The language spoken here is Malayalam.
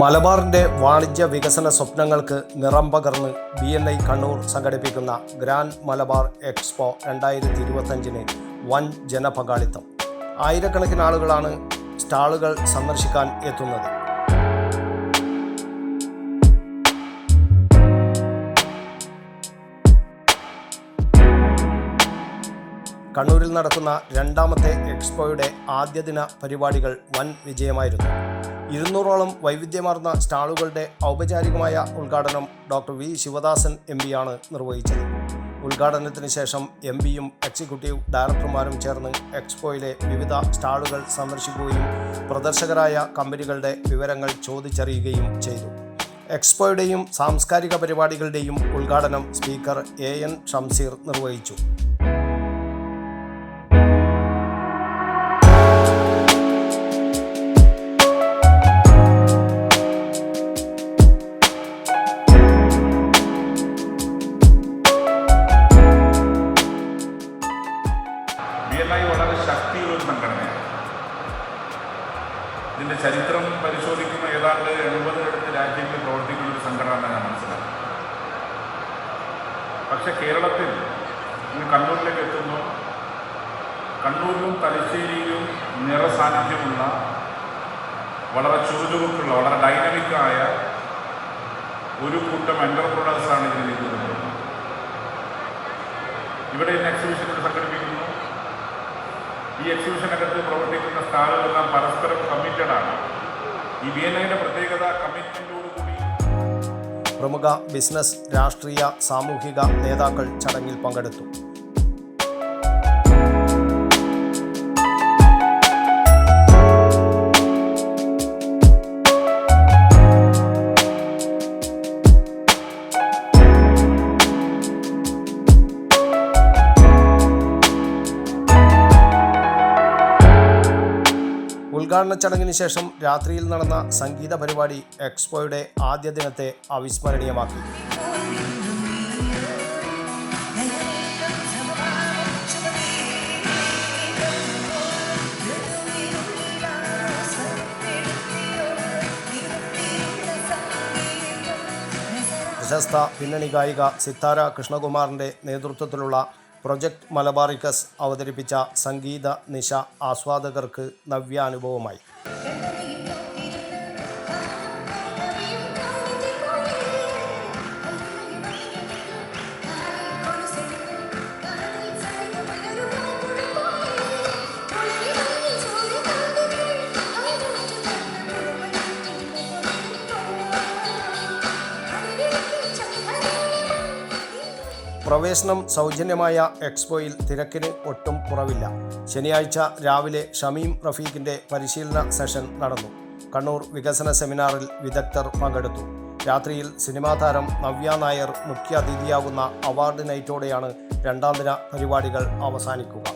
മലബാറിന്റെ വാണിജ്യ വികസന സ്വപ്നങ്ങൾക്ക് നിറം പകർന്ന് ബി എൻ ഐ കണ്ണൂർ സംഘടിപ്പിക്കുന്ന ഗ്രാൻഡ് മലബാർ എക്സ്പോ രണ്ടായിരത്തി ഇരുപത്തഞ്ചിന് വൻ ജനപങ്കാളിത്തം. ആയിരക്കണക്കിന് ആളുകളാണ് സ്റ്റാളുകൾ സന്ദർശിക്കാൻ എത്തുന്നത്. കണ്ണൂരിൽ നടക്കുന്ന രണ്ടാമത്തെ എക്സ്പോയുടെ ആദ്യ ദിന പരിപാടികൾ വൻ വിജയമായിരുന്നു. ഇരുന്നൂറോളം വൈവിധ്യമാർന്ന സ്റ്റാളുകളുടെ ഔപചാരികമായ ഉദ്ഘാടനം ഡോക്ടർ വി ശിവദാസൻ എം പിയാണ് നിർവഹിച്ചത്. ഉദ്ഘാടനത്തിന് ശേഷം എം പിയും എക്സിക്യൂട്ടീവ് ഡയറക്ടർമാരും ചേർന്ന് എക്സ്പോയിലെ വിവിധ സ്റ്റാളുകൾ സന്ദർശിക്കുകയും പ്രദർശകരായ കമ്പനികളുടെ വിവരങ്ങൾ ചോദിച്ചറിയുകയും ചെയ്തു. എക്സ്പോയുടെയും സാംസ്കാരിക പരിപാടികളുടെയും ഉദ്ഘാടനം സ്പീക്കർ എ എൻ ഷംസീർ നിർവഹിച്ചു. ബി എൽ ഐ വളരെ ശക്തിയുള്ള സംഘടനയാണ്. ഇതിന്റെ ചരിത്രം പരിശോധിക്കുന്ന ഏതാണ്ട് എഴുപതിനടുത്ത് രാജ്യങ്ങളിൽ പ്രവർത്തിക്കുന്ന ഒരു സംഘടന ഞാൻ മനസ്സിലാക്കി പക്ഷെ കേരളത്തിൽ ഇന്ന് കണ്ണൂരിലേക്ക് എത്തുമ്പോൾ കണ്ണൂരിലും തലശ്ശേരിയിലും നിറസാന്നിധ്യമുള്ള വളരെ ചുറുചുറുക്കുള്ള വളരെ ഡൈനമിക്കായ ഒരു കൂട്ടം എന്റർപ്രണേഴ്സാണ് കൊടുക്കുന്നത്. ഇവിടെ ഇന്ന് എക്സിബിഷൻ സംഘടിപ്പിക്കുന്നു. ഈ എക്സിബിഷനകത്ത് പ്രവർത്തിക്കുന്ന സ്ഥാനങ്ങളെല്ലാം പരസ്പരം കമ്മിറ്റഡ് ആണ്. ഈ ഐയുടെ പ്രത്യേകത കമ്മിറ്റ്മെന്റോടുകൂടി പ്രമുഖ ബിസിനസ് രാഷ്ട്രീയ സാമൂഹിക നേതാക്കൾ ചടങ്ങിൽ പങ്കെടുത്തു. ഉദ്ഘാടന ചടങ്ങിന് ശേഷം രാത്രിയിൽ നടന്ന സംഗീത പരിപാടി എക്സ്പോയുടെ ആദ്യ ദിനത്തെ അവിസ്മരണീയമാക്കി. പ്രശസ്ത പിന്നണി ഗായിക സിത്താര കൃഷ്ണകുമാറിന്റെ നേതൃത്വത്തിലുള്ള പ്രൊജക്ട് മലബാറിക്കസ് അവതരിപ്പിച്ച സംഗീത നിശ ആസ്വാദകർക്ക് നവ്യാനുഭവമായി. പ്രവേശനം സൗജന്യമായ എക്സ്പോയിൽ തിരക്കിന് ഒട്ടും കുറവില്ല. ശനിയാഴ്ച രാവിലെ ഷമീം റഫീഖിന്റെ പരിശീലന സെഷൻ നടന്നു. കണ്ണൂർ വികസന സെമിനാറിൽ വിദഗ്ധർ പങ്കെടുത്തു. രാത്രിയിൽ സിനിമാ താരം നവ്യ നായർ മുഖ്യാതിഥിയാകുന്ന അവാർഡ് നൈറ്റോടെയാണ് രണ്ടാം ദിന പരിപാടികൾ അവസാനിക്കുക.